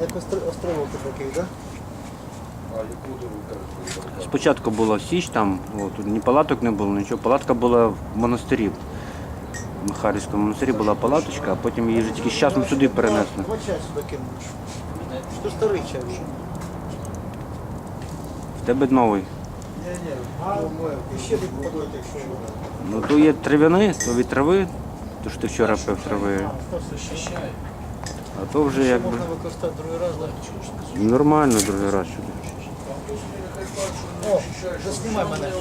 Як островок такий, так? А яку дорогу? Спочатку була Січ там, от, тут ні палаток не було, нічого. Палатка була в монастирі. В Михайлівському монастирі була палаточка, а потім її вже тільки з часом сюди перенесли. Два чай сюди кинули. Що старий вже? В тебе новий. Ще тут якщо Ну то є трав'яний, то від трави, то що ти вчора пив трави. А то вже якби можна використати другий раз, так? нормально другий раз сюди. О, заснімай мене.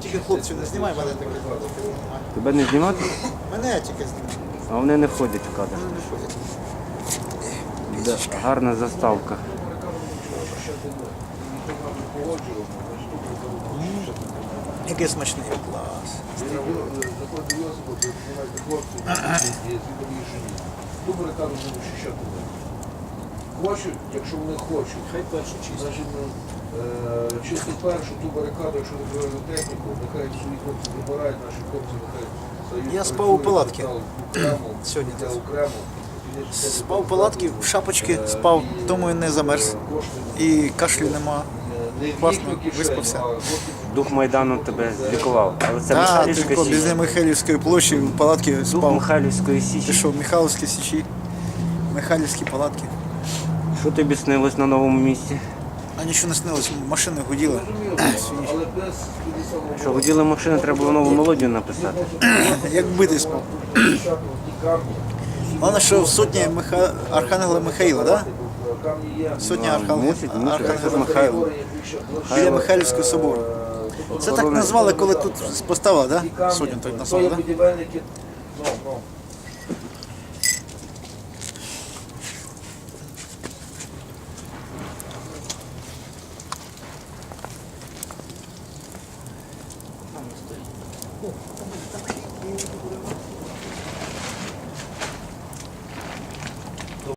Тільки хлопців не знімай мене таке. Тебе не знімати, Мене тільки знімай. а вони не входять в кадр. Гарна заставка. Який смачний клас. Заходить Йосипу, то знімайте хлопців, і звідти рішення. Ту барикаду не вищищати. Хочуть, якщо вони хочуть. Хай перший чистий. Значить, ну, е, першу ту барикаду, якщо не бере техніку, нехай свої хлопці прибирають, наші хлопці нехай стають. Я спав у окремо, Сьогодні окремо. Спав в палатці, в шапочці спав, тому і не замерз. І кашлю нема. Класно, виспався. Дух Майдану тебе злікував. Але це Так, Михайлівська тільки Січ. біля Михайлівської площі в палатці Дух спав. Михайлівської Ти Січі. що, в Михайлівській січі, Михайлівські палатки. Що тобі снилось на новому місці? А нічого не снилось, тоді самого Що воділи машини, треба було нову мелодію написати. Як битий спав. Головне, що в сотні Миха... Архангела Михаїла, так? Архангела, мусить, мусить. Біля Михайлівського собору. Це так назвали, коли тут поставили, так? Да? Сотню так назвали, так? Да? будівельники. Ну, ну.